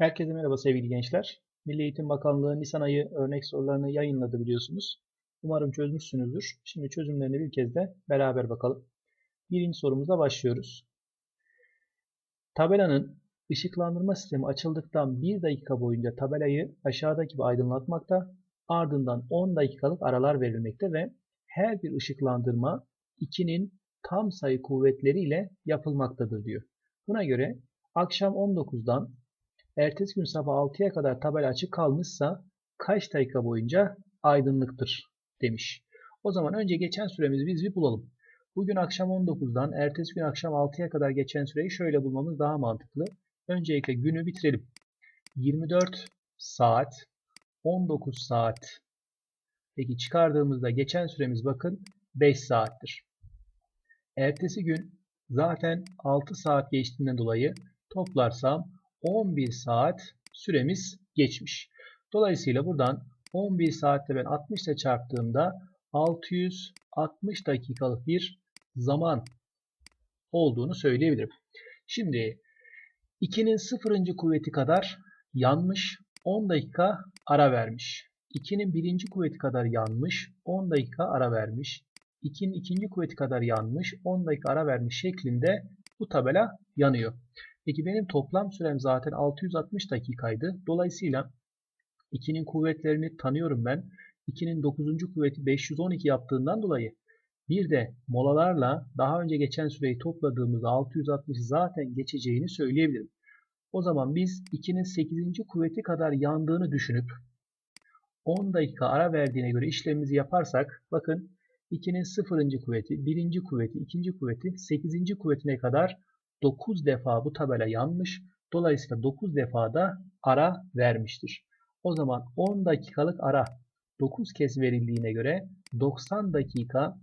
Herkese merhaba sevgili gençler. Milli Eğitim Bakanlığı Nisan ayı örnek sorularını yayınladı biliyorsunuz. Umarım çözmüşsünüzdür. Şimdi çözümlerini bir kez de beraber bakalım. Birinci sorumuza başlıyoruz. Tabelanın ışıklandırma sistemi açıldıktan 1 dakika boyunca tabelayı aşağıdaki gibi aydınlatmakta, ardından 10 dakikalık aralar verilmekte ve her bir ışıklandırma 2'nin tam sayı kuvvetleriyle yapılmaktadır diyor. Buna göre akşam 19'dan ertesi gün sabah 6'ya kadar tabela açık kalmışsa kaç dakika boyunca aydınlıktır demiş. O zaman önce geçen süremizi biz bir bulalım. Bugün akşam 19'dan ertesi gün akşam 6'ya kadar geçen süreyi şöyle bulmamız daha mantıklı. Öncelikle günü bitirelim. 24 saat 19 saat. Peki çıkardığımızda geçen süremiz bakın 5 saattir. Ertesi gün zaten 6 saat geçtiğinden dolayı toplarsam 11 saat süremiz geçmiş. Dolayısıyla buradan 11 saatte ben 60 ile çarptığımda 660 dakikalık bir zaman olduğunu söyleyebilirim. Şimdi 2'nin 0. kuvveti kadar yanmış 10 dakika ara vermiş. 2'nin 1. kuvveti kadar yanmış 10 dakika ara vermiş. 2'nin 2. kuvveti kadar yanmış 10 dakika ara vermiş şeklinde bu tabela yanıyor. Peki benim toplam sürem zaten 660 dakikaydı. Dolayısıyla 2'nin kuvvetlerini tanıyorum ben. 2'nin 9. kuvveti 512 yaptığından dolayı bir de molalarla daha önce geçen süreyi topladığımızda 660 zaten geçeceğini söyleyebilirim. O zaman biz 2'nin 8. kuvveti kadar yandığını düşünüp 10 dakika ara verdiğine göre işlemimizi yaparsak bakın 2'nin 0. kuvveti, 1. kuvveti, 2. kuvveti, 8. kuvvetine kadar 9 defa bu tabela yanmış. Dolayısıyla 9 defa da ara vermiştir. O zaman 10 dakikalık ara 9 kez verildiğine göre 90 dakika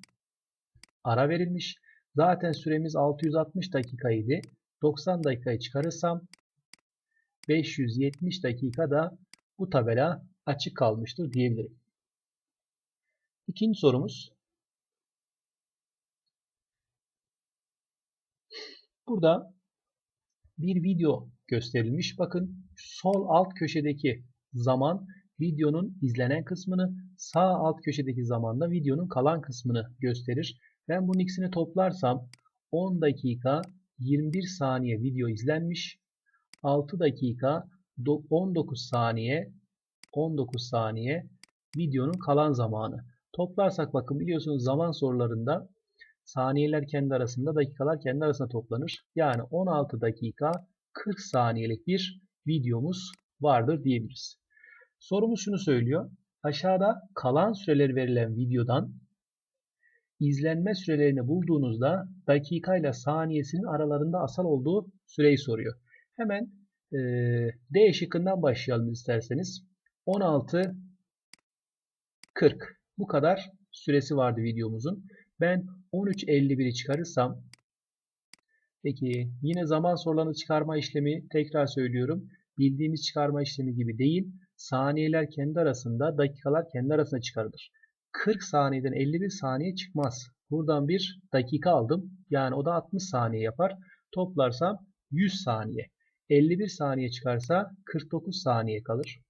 ara verilmiş. Zaten süremiz 660 dakikaydı. 90 dakikayı çıkarırsam 570 dakikada bu tabela açık kalmıştır diyebilirim. İkinci sorumuz. Burada bir video gösterilmiş. Bakın sol alt köşedeki zaman videonun izlenen kısmını, sağ alt köşedeki zamanda videonun kalan kısmını gösterir. Ben bunun ikisini toplarsam 10 dakika 21 saniye video izlenmiş. 6 dakika 19 saniye 19 saniye videonun kalan zamanı. Toplarsak bakın biliyorsunuz zaman sorularında saniyeler kendi arasında dakikalar kendi arasında toplanır. Yani 16 dakika 40 saniyelik bir videomuz vardır diyebiliriz. Sorumuz şunu söylüyor. Aşağıda kalan süreleri verilen videodan izlenme sürelerini bulduğunuzda dakika ile saniyesinin aralarında asal olduğu süreyi soruyor. Hemen e, D şıkkından başlayalım isterseniz. 16 40 bu kadar süresi vardı videomuzun. Ben 13.51'i çıkarırsam peki yine zaman sorularını çıkarma işlemi tekrar söylüyorum. Bildiğimiz çıkarma işlemi gibi değil. Saniyeler kendi arasında, dakikalar kendi arasında çıkarılır. 40 saniyeden 51 saniye çıkmaz. Buradan bir dakika aldım. Yani o da 60 saniye yapar. Toplarsam 100 saniye. 51 saniye çıkarsa 49 saniye kalır.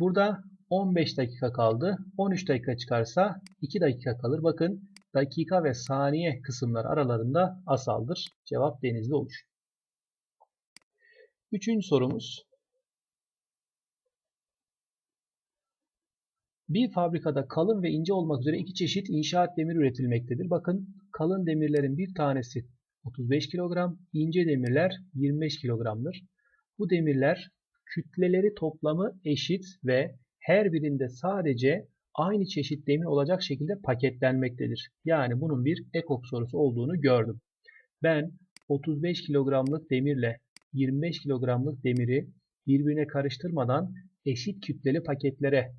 Burada 15 dakika kaldı. 13 dakika çıkarsa 2 dakika kalır. Bakın dakika ve saniye kısımlar aralarında asaldır. Cevap denizli olur. Üçüncü sorumuz. Bir fabrikada kalın ve ince olmak üzere iki çeşit inşaat demir üretilmektedir. Bakın kalın demirlerin bir tanesi 35 kilogram, ince demirler 25 kilogramdır. Bu demirler kütleleri toplamı eşit ve her birinde sadece aynı çeşit demir olacak şekilde paketlenmektedir. Yani bunun bir ekok sorusu olduğunu gördüm. Ben 35 kilogramlık demirle 25 kilogramlık demiri birbirine karıştırmadan eşit kütleli paketlere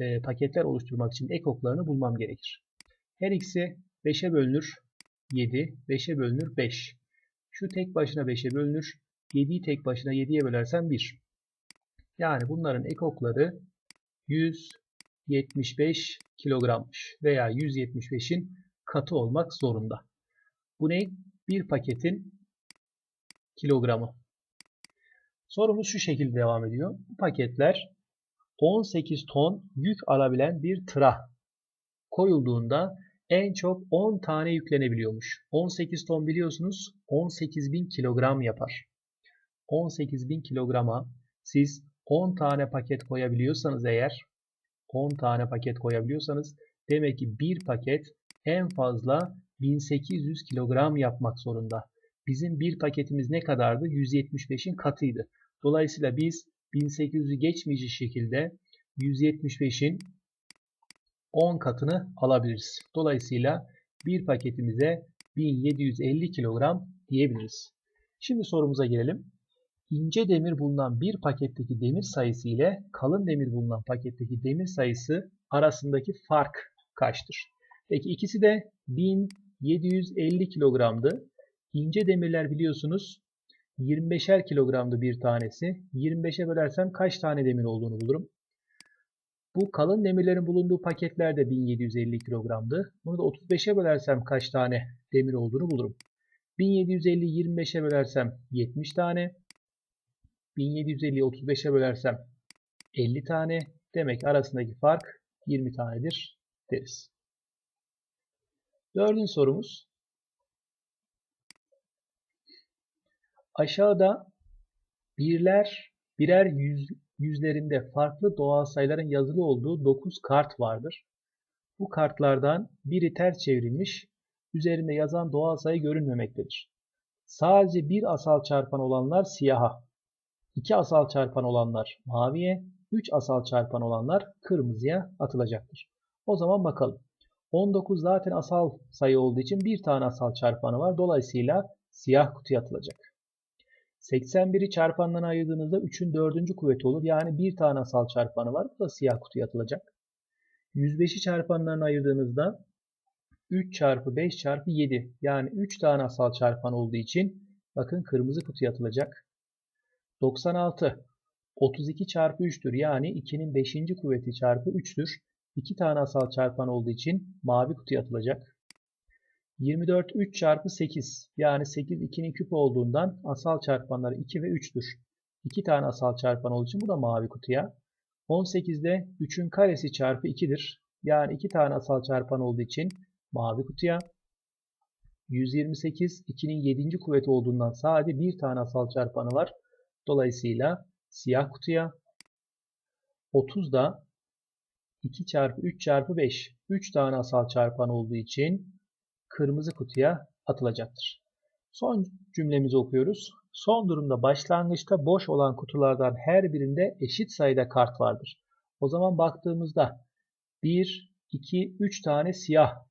e, paketler oluşturmak için ekoklarını bulmam gerekir. Her ikisi 5'e bölünür 7, 5'e bölünür 5. Şu tek başına 5'e bölünür. 7'yi tek başına 7'ye bölersem 1. Yani bunların ekokları 175 kilogrammış veya 175'in katı olmak zorunda. Bu ne? Bir paketin kilogramı. Sorumuz şu şekilde devam ediyor. Bu paketler 18 ton yük alabilen bir tıra koyulduğunda en çok 10 tane yüklenebiliyormuş. 18 ton biliyorsunuz 18.000 kilogram yapar. 18.000 kilograma siz 10 tane paket koyabiliyorsanız eğer 10 tane paket koyabiliyorsanız demek ki bir paket en fazla 1800 kilogram yapmak zorunda. Bizim bir paketimiz ne kadardı? 175'in katıydı. Dolayısıyla biz 1800'ü geçmeyecek şekilde 175'in 10 katını alabiliriz. Dolayısıyla bir paketimize 1750 kilogram diyebiliriz. Şimdi sorumuza gelelim. İnce demir bulunan bir paketteki demir sayısı ile kalın demir bulunan paketteki demir sayısı arasındaki fark kaçtır? Peki ikisi de 1750 kilogramdı. İnce demirler biliyorsunuz 25'er kilogramdı bir tanesi. 25'e bölersem kaç tane demir olduğunu bulurum. Bu kalın demirlerin bulunduğu paketlerde 1750 kilogramdı. Bunu da 35'e bölersem kaç tane demir olduğunu bulurum. 1750 25'e bölersem 70 tane. 1750'yi 35'e bölersem 50 tane. Demek arasındaki fark 20 tanedir deriz. Dördüncü sorumuz. Aşağıda birler, birer yüz, yüzlerinde farklı doğal sayıların yazılı olduğu 9 kart vardır. Bu kartlardan biri ters çevrilmiş, üzerinde yazan doğal sayı görünmemektedir. Sadece bir asal çarpan olanlar siyaha, iki asal çarpan olanlar maviye, üç asal çarpan olanlar kırmızıya atılacaktır. O zaman bakalım. 19 zaten asal sayı olduğu için bir tane asal çarpanı var. Dolayısıyla siyah kutuya atılacak. 81'i çarpandan ayırdığınızda 3'ün 4. kuvveti olur. Yani bir tane asal çarpanı var. Bu da siyah kutuya atılacak. 105'i çarpanlardan ayırdığınızda 3 çarpı 5 çarpı 7 yani 3 tane asal çarpan olduğu için bakın kırmızı kutuya atılacak. 96 32 çarpı 3'tür yani 2'nin 5. kuvveti çarpı 3'tür. 2 tane asal çarpan olduğu için mavi kutuya atılacak. 24 3 çarpı 8 yani 8 2'nin küp olduğundan asal çarpanları 2 ve 3'tür. 2 tane asal çarpan olduğu için bu da mavi kutuya. 18'de 3'ün karesi çarpı 2'dir. Yani 2 tane asal çarpan olduğu için mavi kutuya. 128 2'nin 7. kuvveti olduğundan sadece bir tane asal çarpanı var. Dolayısıyla siyah kutuya. 30'da 2 çarpı 3 çarpı 5. 3 tane asal çarpan olduğu için kırmızı kutuya atılacaktır. Son cümlemizi okuyoruz. Son durumda başlangıçta boş olan kutulardan her birinde eşit sayıda kart vardır. O zaman baktığımızda 1, 2, 3 tane siyah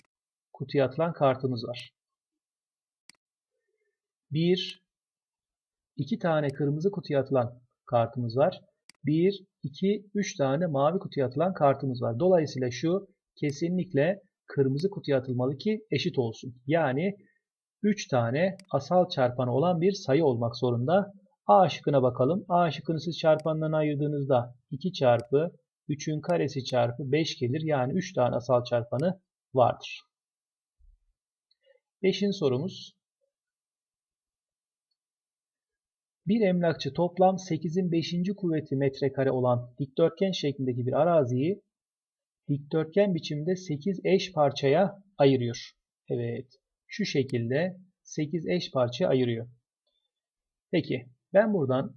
kutuya atılan kartımız var. 1, 2 tane kırmızı kutuya atılan kartımız var. 1, 2, 3 tane mavi kutuya atılan kartımız var. Dolayısıyla şu kesinlikle kırmızı kutuya atılmalı ki eşit olsun. Yani 3 tane asal çarpanı olan bir sayı olmak zorunda. A şıkkına bakalım. A şıkkını siz çarpanlarına ayırdığınızda 2 çarpı 3'ün karesi çarpı 5 gelir. Yani 3 tane asal çarpanı vardır. 5. sorumuz. Bir emlakçı toplam 8'in 5. kuvveti metrekare olan dikdörtgen şeklindeki bir araziyi dikdörtgen biçimde 8 eş parçaya ayırıyor. Evet. Şu şekilde 8 eş parçaya ayırıyor. Peki ben buradan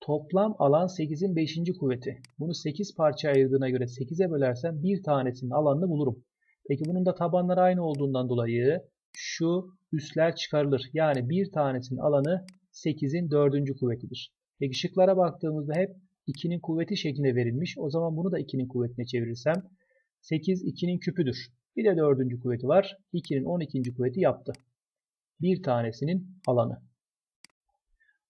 toplam alan 8'in 5. kuvveti. Bunu 8 parçaya ayırdığına göre 8'e bölersem bir tanesinin alanını bulurum. Peki bunun da tabanları aynı olduğundan dolayı şu üsler çıkarılır. Yani bir tanesinin alanı 8'in 4. kuvvetidir. Peki şıklara baktığımızda hep 2'nin kuvveti şeklinde verilmiş. O zaman bunu da 2'nin kuvvetine çevirirsem 8 2'nin küpüdür. Bir de 4. kuvveti var. 2'nin 12. kuvveti yaptı. Bir tanesinin alanı.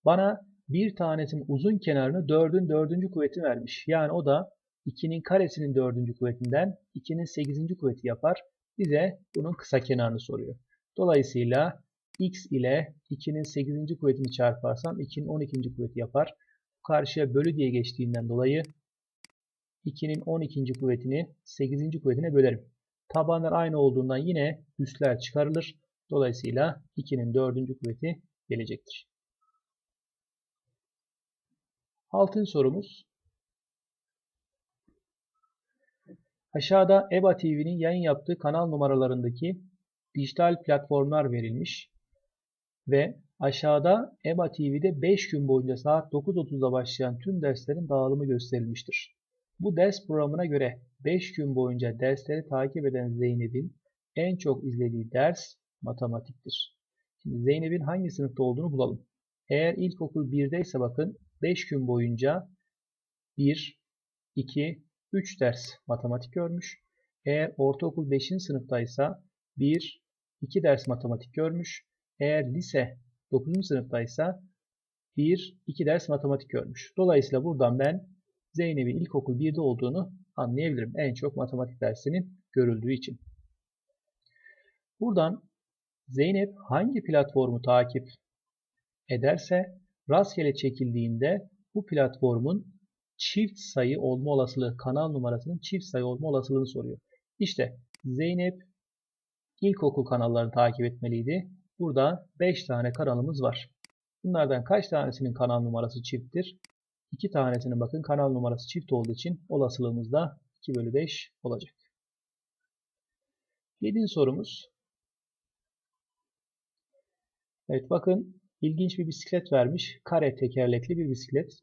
Bana bir tanesinin uzun kenarını 4'ün 4. kuvveti vermiş. Yani o da 2'nin karesinin 4. kuvvetinden 2'nin 8. kuvveti yapar. Bize bunun kısa kenarını soruyor. Dolayısıyla x ile 2'nin 8. kuvvetini çarparsam 2'nin 12. kuvveti yapar. Karşıya bölü diye geçtiğinden dolayı 2'nin 12. kuvvetini 8. kuvvetine bölerim. Tabanlar aynı olduğundan yine üstler çıkarılır. Dolayısıyla 2'nin 4. kuvveti gelecektir. Altıncı sorumuz. Aşağıda EBA TV'nin yayın yaptığı kanal numaralarındaki dijital platformlar verilmiş ve aşağıda EBA TV'de 5 gün boyunca saat 9.30'da başlayan tüm derslerin dağılımı gösterilmiştir. Bu ders programına göre 5 gün boyunca dersleri takip eden Zeynep'in en çok izlediği ders matematiktir. Şimdi Zeynep'in hangi sınıfta olduğunu bulalım. Eğer ilkokul 1'de ise bakın 5 gün boyunca 1, 2, 3 ders matematik görmüş. Eğer ortaokul 5. sınıftaysa 1, 2 ders matematik görmüş. Eğer lise 9. sınıftaysa 1, 2 ders matematik görmüş. Dolayısıyla buradan ben Zeynep'in ilkokul 1'de olduğunu anlayabilirim. En çok matematik dersinin görüldüğü için. Buradan Zeynep hangi platformu takip ederse rastgele çekildiğinde bu platformun çift sayı olma olasılığı, kanal numarasının çift sayı olma olasılığını soruyor. İşte Zeynep ilkokul kanallarını takip etmeliydi. Burada 5 tane kanalımız var. Bunlardan kaç tanesinin kanal numarası çifttir? 2 tanesinin bakın kanal numarası çift olduğu için olasılığımız da 2 bölü 5 olacak. 7. sorumuz. Evet bakın ilginç bir bisiklet vermiş. Kare tekerlekli bir bisiklet.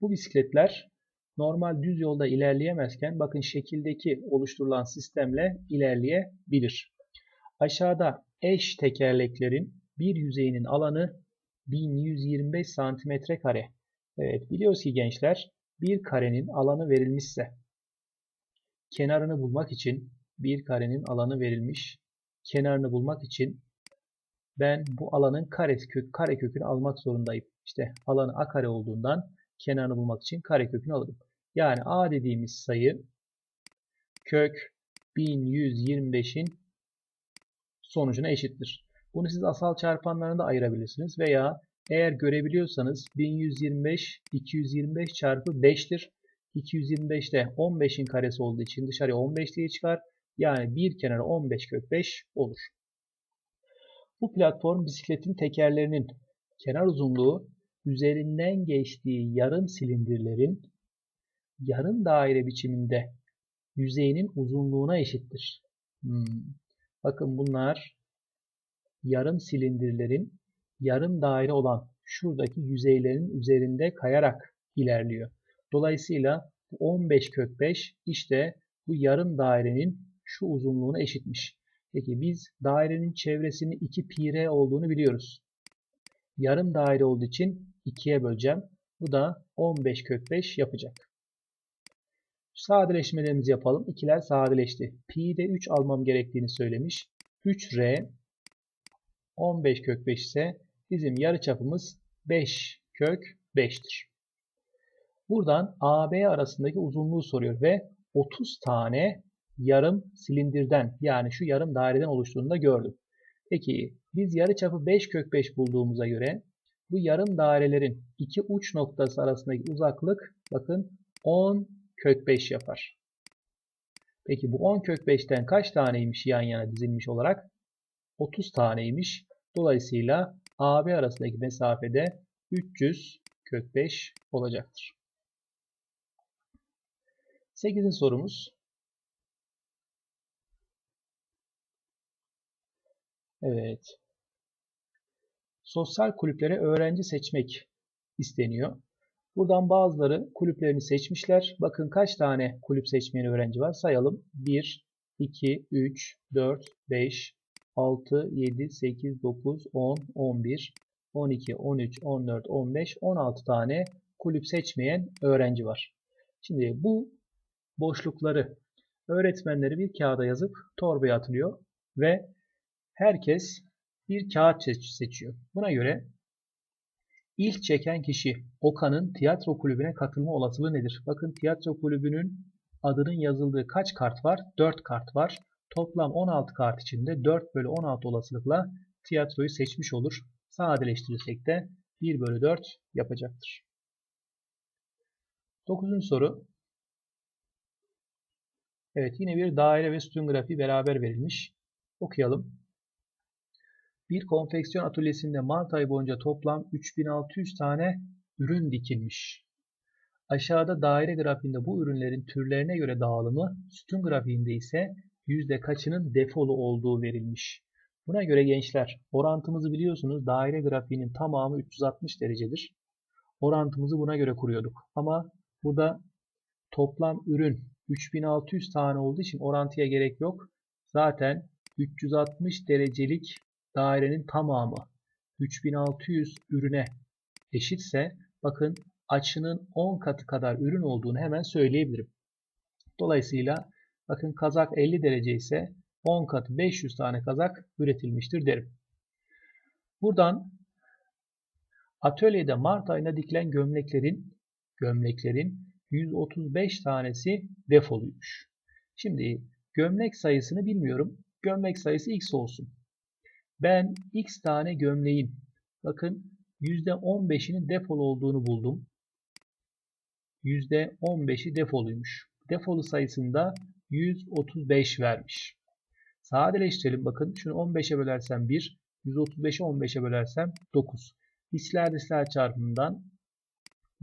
Bu bisikletler normal düz yolda ilerleyemezken bakın şekildeki oluşturulan sistemle ilerleyebilir. Aşağıda eş tekerleklerin bir yüzeyinin alanı 1125 santimetre kare. Evet biliyoruz ki gençler bir karenin alanı verilmişse kenarını bulmak için bir karenin alanı verilmiş. Kenarını bulmak için ben bu alanın kare, kök, kare kökünü almak zorundayım. İşte alanı a kare olduğundan kenarını bulmak için kare kökünü alırım. Yani a dediğimiz sayı kök 1125'in sonucuna eşittir. Bunu siz asal çarpanlarında ayırabilirsiniz veya eğer görebiliyorsanız 1125 225 çarpı 5'tir. 225 de 15'in karesi olduğu için dışarıya 15 diye çıkar. Yani bir kenara 15 kök 5 olur. Bu platform bisikletin tekerlerinin kenar uzunluğu üzerinden geçtiği yarım silindirlerin yarım daire biçiminde yüzeyinin uzunluğuna eşittir. Hmm. Bakın bunlar yarım silindirlerin yarım daire olan şuradaki yüzeylerin üzerinde kayarak ilerliyor. Dolayısıyla 15 kök 5 işte bu yarım dairenin şu uzunluğuna eşitmiş. Peki biz dairenin çevresini 2 pi r olduğunu biliyoruz. Yarım daire olduğu için 2'ye böleceğim. Bu da 15 kök 5 yapacak. Sadeleşmelerimizi yapalım. İkiler sadeleşti. Pi'de 3 almam gerektiğini söylemiş. 3R 15 kök 5 ise bizim yarıçapımız 5 kök 5'tir. Buradan AB arasındaki uzunluğu soruyor ve 30 tane yarım silindirden yani şu yarım daireden oluştuğunu da gördüm. Peki biz yarıçapı 5 kök 5 bulduğumuza göre bu yarım dairelerin iki uç noktası arasındaki uzaklık bakın 10 kök 5 yapar. Peki bu 10 kök 5'ten kaç taneymiş yan yana dizilmiş olarak? 30 taneymiş. Dolayısıyla AB arasındaki mesafede 300 kök 5 olacaktır. 8. sorumuz. Evet. Sosyal kulüplere öğrenci seçmek isteniyor. Buradan bazıları kulüplerini seçmişler. Bakın kaç tane kulüp seçmeyen öğrenci var sayalım. 1, 2, 3, 4, 5, 6, 7, 8, 9, 10, 11, 12, 13, 14, 15, 16 tane kulüp seçmeyen öğrenci var. Şimdi bu boşlukları öğretmenleri bir kağıda yazıp torbaya atılıyor ve herkes bir kağıt seçiyor. Buna göre ilk çeken kişi Okan'ın tiyatro kulübüne katılma olasılığı nedir? Bakın tiyatro kulübünün adının yazıldığı kaç kart var? 4 kart var. Toplam 16 kart içinde 4 bölü 16 olasılıkla tiyatroyu seçmiş olur. Sadeleştirirsek de 1 bölü 4 yapacaktır. 9. soru. Evet yine bir daire ve sütun grafiği beraber verilmiş. Okuyalım. Bir konfeksiyon atölyesinde Mart ayı boyunca toplam 3600 tane ürün dikilmiş. Aşağıda daire grafiğinde bu ürünlerin türlerine göre dağılımı, sütun grafiğinde ise yüzde kaçının defolu olduğu verilmiş. Buna göre gençler orantımızı biliyorsunuz daire grafiğinin tamamı 360 derecedir. Orantımızı buna göre kuruyorduk. Ama burada toplam ürün 3600 tane olduğu için orantıya gerek yok. Zaten 360 derecelik dairenin tamamı 3600 ürüne eşitse bakın açının 10 katı kadar ürün olduğunu hemen söyleyebilirim. Dolayısıyla bakın kazak 50 derece ise 10 katı 500 tane kazak üretilmiştir derim. Buradan atölyede Mart ayında dikilen gömleklerin gömleklerin 135 tanesi defoluymuş. Şimdi gömlek sayısını bilmiyorum. Gömlek sayısı x olsun. Ben x tane gömleğin bakın %15'inin defol olduğunu buldum. %15'i defoluymuş. Defolu sayısında 135 vermiş. Sadeleştirelim bakın. Şunu 15'e bölersem 1, 135'i 15'e bölersem 9. Hisler hisler çarpımından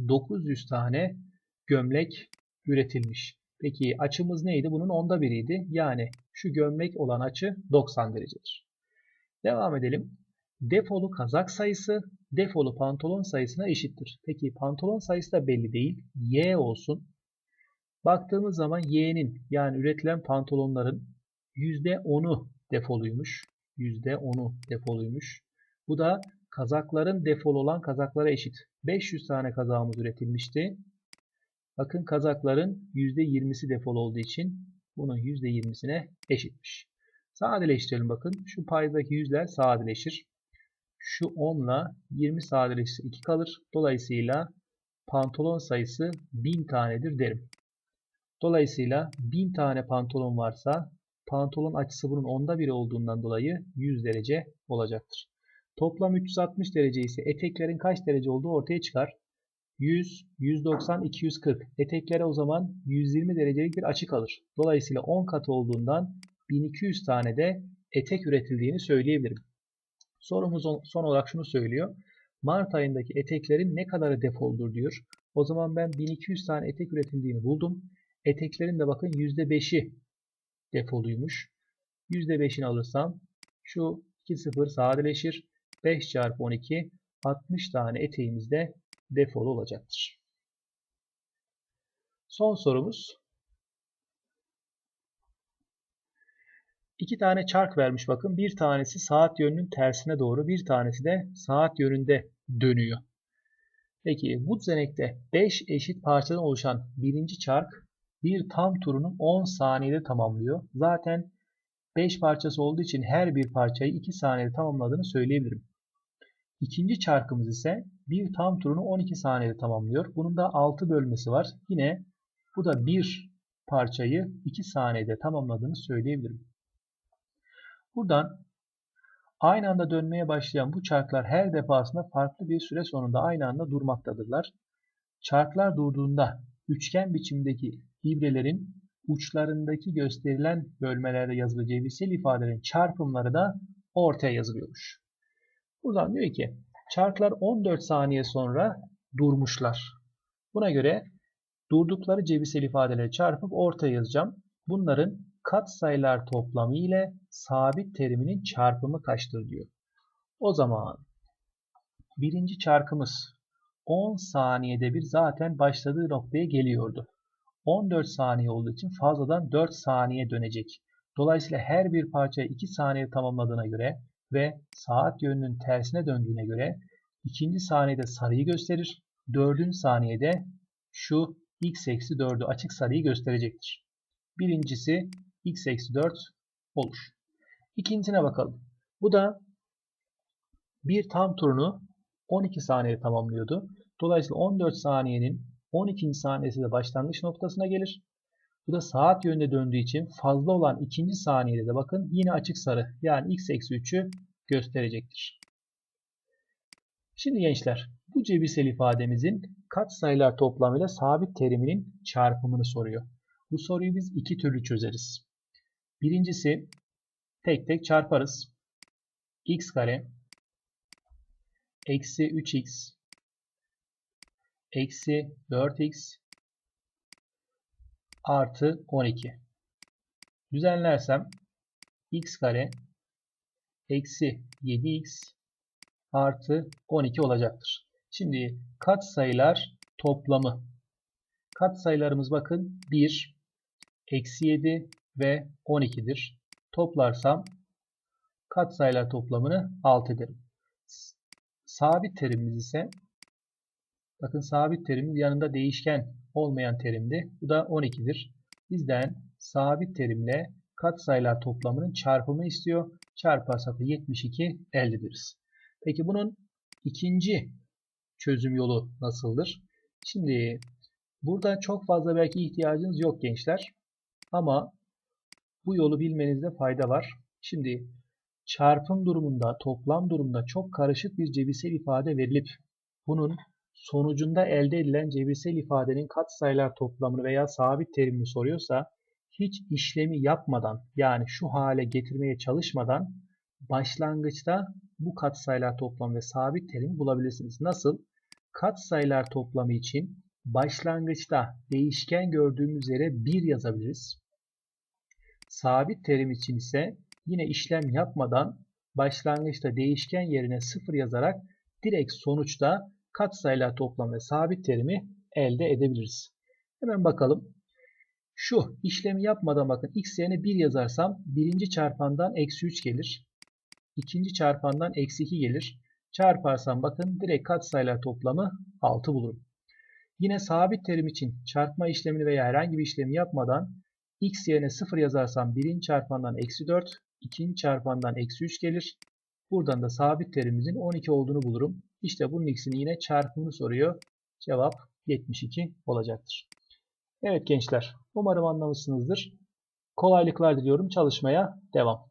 900 tane gömlek üretilmiş. Peki açımız neydi? Bunun onda biriydi. Yani şu gömlek olan açı 90 derecedir. Devam edelim. Defolu kazak sayısı defolu pantolon sayısına eşittir. Peki pantolon sayısı da belli değil. Y olsun. Baktığımız zaman Y'nin yani üretilen pantolonların %10'u defoluymuş. %10'u defoluymuş. Bu da kazakların defol olan kazaklara eşit. 500 tane kazağımız üretilmişti. Bakın kazakların %20'si defol olduğu için bunun %20'sine eşitmiş. Sadeleştirelim bakın. Şu paydaki yüzler sadeleşir. Şu 10 ile 20 sadeleşirse 2 kalır. Dolayısıyla pantolon sayısı 1000 tanedir derim. Dolayısıyla 1000 tane pantolon varsa pantolon açısı bunun onda biri olduğundan dolayı 100 derece olacaktır. Toplam 360 derece ise eteklerin kaç derece olduğu ortaya çıkar. 100, 190, 240. Eteklere o zaman 120 derecelik bir açı kalır. Dolayısıyla 10 katı olduğundan 1200 tane de etek üretildiğini söyleyebilirim. Sorumuz son olarak şunu söylüyor. Mart ayındaki eteklerin ne kadarı defoldur diyor. O zaman ben 1200 tane etek üretildiğini buldum. Eteklerin de bakın %5'i defoluymuş. %5'ini alırsam şu 2 sıfır sadeleşir. 5 çarpı 12 60 tane eteğimiz de defolu olacaktır. Son sorumuz. İki tane çark vermiş bakın. Bir tanesi saat yönünün tersine doğru, bir tanesi de saat yönünde dönüyor. Peki bu düzenekte 5 eşit parçadan oluşan birinci çark bir tam turunu 10 saniyede tamamlıyor. Zaten 5 parçası olduğu için her bir parçayı 2 saniyede tamamladığını söyleyebilirim. İkinci çarkımız ise bir tam turunu 12 saniyede tamamlıyor. Bunun da 6 bölmesi var. Yine bu da bir parçayı 2 saniyede tamamladığını söyleyebilirim. Buradan aynı anda dönmeye başlayan bu çarklar her defasında farklı bir süre sonunda aynı anda durmaktadırlar. Çarklar durduğunda üçgen biçimdeki ibrelerin uçlarındaki gösterilen bölmelerde yazılı cebirsel ifadelerin çarpımları da ortaya yazılıyormuş. Buradan diyor ki çarklar 14 saniye sonra durmuşlar. Buna göre durdukları cebirsel ifadeleri çarpıp ortaya yazacağım. Bunların katsayılar toplamı ile sabit teriminin çarpımı kaçtır diyor. O zaman birinci çarkımız 10 saniyede bir zaten başladığı noktaya geliyordu. 14 saniye olduğu için fazladan 4 saniye dönecek. Dolayısıyla her bir parçayı 2 saniye tamamladığına göre ve saat yönünün tersine döndüğüne göre ikinci saniyede sarıyı gösterir. Dördüncü saniyede şu x eksi 4'ü açık sarıyı gösterecektir. Birincisi x eksi 4 olur. İkincisine bakalım. Bu da bir tam turunu 12 saniyede tamamlıyordu. Dolayısıyla 14 saniyenin 12. saniyesi de başlangıç noktasına gelir. Bu da saat yönünde döndüğü için fazla olan ikinci saniyede de bakın yine açık sarı yani x eksi 3'ü gösterecektir. Şimdi gençler bu cebirsel ifademizin katsayılar toplamıyla sabit teriminin çarpımını soruyor. Bu soruyu biz iki türlü çözeriz. Birincisi tek tek çarparız. x kare eksi 3x eksi 4x artı 12. Düzenlersem x kare eksi 7x artı 12 olacaktır. Şimdi katsayılar toplamı. Katsayılarımız bakın 1, eksi 7 ve 12'dir. Toplarsam katsayılar toplamını 6 ederim. Sabit terimimiz ise bakın sabit terimimiz yanında değişken olmayan terimdi. Bu da 12'dir. Bizden sabit terimle katsayılar toplamının çarpımı istiyor. Çarparsak da 72 elde ederiz. Peki bunun ikinci çözüm yolu nasıldır? Şimdi burada çok fazla belki ihtiyacınız yok gençler. Ama bu yolu bilmenizde fayda var. Şimdi çarpım durumunda, toplam durumunda çok karışık bir cebirsel ifade verilip bunun sonucunda elde edilen cebirsel ifadenin katsayılar toplamını veya sabit terimini soruyorsa hiç işlemi yapmadan yani şu hale getirmeye çalışmadan başlangıçta bu katsayılar toplamı ve sabit terimi bulabilirsiniz. Nasıl? Katsayılar toplamı için başlangıçta değişken gördüğümüz yere 1 yazabiliriz. Sabit terim için ise yine işlem yapmadan başlangıçta değişken yerine 0 yazarak direkt sonuçta katsayılar toplamı ve sabit terimi elde edebiliriz. Hemen bakalım. Şu işlemi yapmadan bakın x yerine 1 yazarsam birinci çarpandan eksi 3 gelir. ikinci çarpandan eksi 2 gelir. Çarparsam bakın direkt katsayılar toplamı 6 bulurum. Yine sabit terim için çarpma işlemini veya herhangi bir işlemi yapmadan x yerine 0 yazarsam birinci çarpandan eksi 4, ikinci çarpandan eksi 3 gelir. Buradan da sabit terimimizin 12 olduğunu bulurum. İşte bunun x'ini yine çarpımını soruyor. Cevap 72 olacaktır. Evet gençler, umarım anlamışsınızdır. Kolaylıklar diliyorum. Çalışmaya devam.